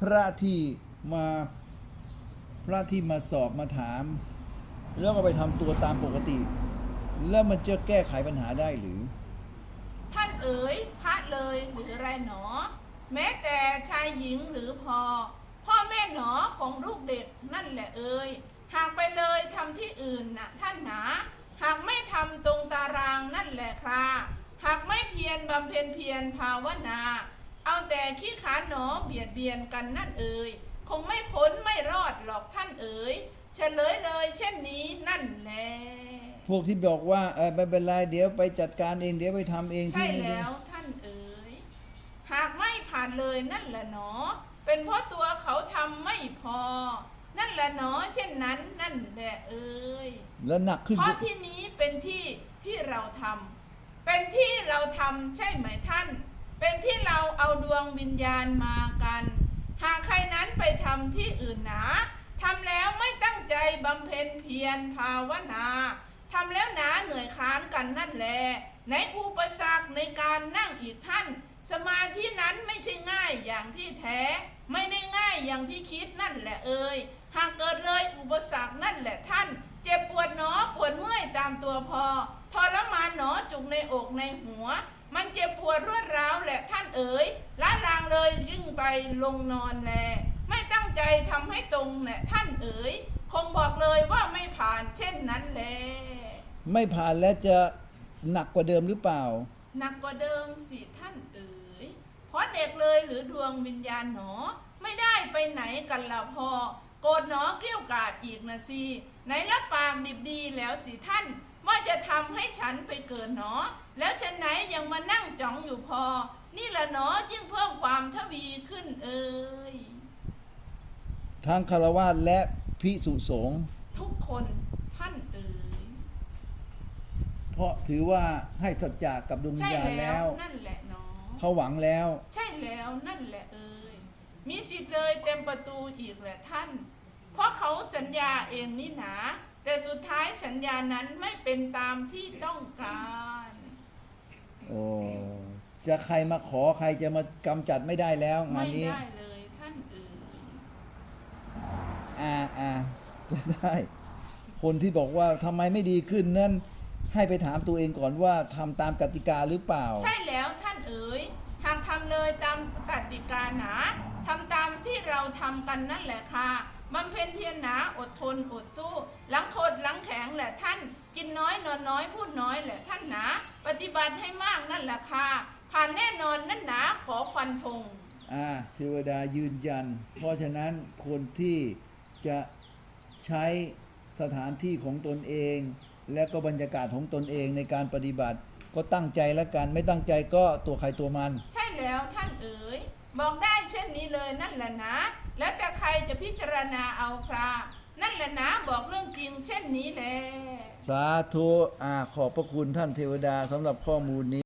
พระที่มาพระที่มาสอบมาถาม แล้วก็ไปทำตัวตามปกติ แล้วมันจะแก้ไขปัญหาได้หรือ ท่านเอ๋ยพระเลยหรือไรหนอ แม้แต่ชายหญิงหรือพอ พ่อแม่หนอของลูกเด็กนั่นแหละเอ๋ยหากไปเลยทำที่อื่นนะท่านหนา หากไม่ทำตรงตารางนั่นแหละคราหากไม่เพียรบำเพ็ญเพียรภาวนา เอาแต่ขี้ขาหนอเบียดเบียนกันนั่นเอ๋ยคงไม่พ้นไม่รอดหรอกท่านเอ๋ยเฉลยเลยเช่นนี้นั่นแหละพวกที่บอกว่าเออไม่เป็นไรเดี๋ยวไปจัดการเองเดี๋ยวไปทำเองใช่ที่นี่แล้วท่านเอ๋ยหากไม่ผ่านเลยนั่นแหละหนอ เป็นเพราะตัวเขาทำไม่พอ นั่นแหละหนอ เช่นนั้นนั่นแหละเอ๋ย แล้วหนักขึ้นเพราะที่นี้เป็นที่ที่เราทำ เป็นที่เราทำใช่ไหมท่าน เป็นที่ เราเอาดวงวิญญาณมากัน หากใครนั้นไปทำที่อื่นหนาทำแล้วไม่ตั้งใจบำเพ็ญเพียรภาวนาทำแล้วหนาเหนื่อยค้านกันนั่นแหละในอุปสรรคในการนั่งอีกท่าน สมาธินั้นไม่ใช่ง่ายอย่างที่แท้ ไม่ได้ง่ายอย่างที่คิดนั่นแหละเอ่ยหากเกิดเลยอุปสรรคนั่นแหละท่าน เจ็บปวดหนอปวดเมื่อยตามตัวพอทรมานหนอจุกในอกในหัว มันเจ็บปวดรวดร้าวแหละท่านเอ๋ยละลางเลยยิ่งไปลงนอนแล ไม่ตั้งใจทำให้ตรงแหละท่านเอ๋ยคงบอกเลยว่าไม่ผ่านเช่นนั้นแหละไม่ผ่านแล้วจะหนักกว่าเดิมหรือเปล่า หนักกว่าเดิมสิท่านเอ๋ยเพราะเด็กเลยหรือดวงวิญญาณหนอ ไม่ได้ไปไหนกันละพอโกรธหนอเกลี้ยวกราดอีกนะสิไหนละปากดิบดีแล้วสิท่าน ว่าจะทำให้ฉันไปเกิดหนอ แล้วฉันไหนยังมานั่งจ้องอยู่พอ นี่ละหนอยิ่งเพิ่มความทวีขึ้นเอ่ยทั้งคารวะและพิสุสงฆ์ทุกคนท่านเอ๋ยเพราะถือว่าให้สัจจะกับดวงวิญใช่ญาณแล้แล้ว วนั่นแหละหนอ เขาหวังแล้ว ใช่แล้วนั่นแหละเอ่ยมีสิทธิ์เลยเต็มประตูอีกแหละท่าน เพราะเขาสัญญาเองนี่หนา แต่สุดท้ายสัญญานั้นไม่เป็นตามที่ต้องการโอ้จะใครมาขอใครจะมากำจัดไม่ได้แล้วงาไม่นนี้ได้เลยท่านเอ่ยอ่าอ่าจะได้ คนที่บอกว่าทำไมไม่ดีขึ้นนั้น ให้ไปถามตัวเองก่อนว่าทำตามกติกาหรือเปล่า ใช่แล้วท่านเอ๋ย หากทำเลยตามกติกาหนาทำตามที่เราทำกันนั่นแหละค่ะบำเพ็ญเพียรหนาอดทนอดสู้หลังโคดหลังแข็งแหละท่าน กินน้อยนอนน้อยพูดน้อยแหละท่านหนา ปฏิบัติให้มากนั่นแหละค่ะผ่านแน่นอนนั่นหนาขอฟันธงอ่าเทวดายืนยัน เพราะฉะนั้นคนที่จะใช้สถานที่ของตนเอง และก็บรรยากาศของตนเองในการปฏิบัติ ก็ตั้งใจแล้วกันไม่ตั้งใจก็ตัวใครตัวมัน ใช่แล้วท่านเอ๋ยบอกได้เช่นนี้เลยนั่นแหละนะ แล้วแต่ใครจะพิจารณาเอาครานั่นแหละนะบอกเรื่องจริงเช่นนี้แหละสาธุอ่าขอบพระคุณท่านเทวดาสำหรับข้อมูลนี้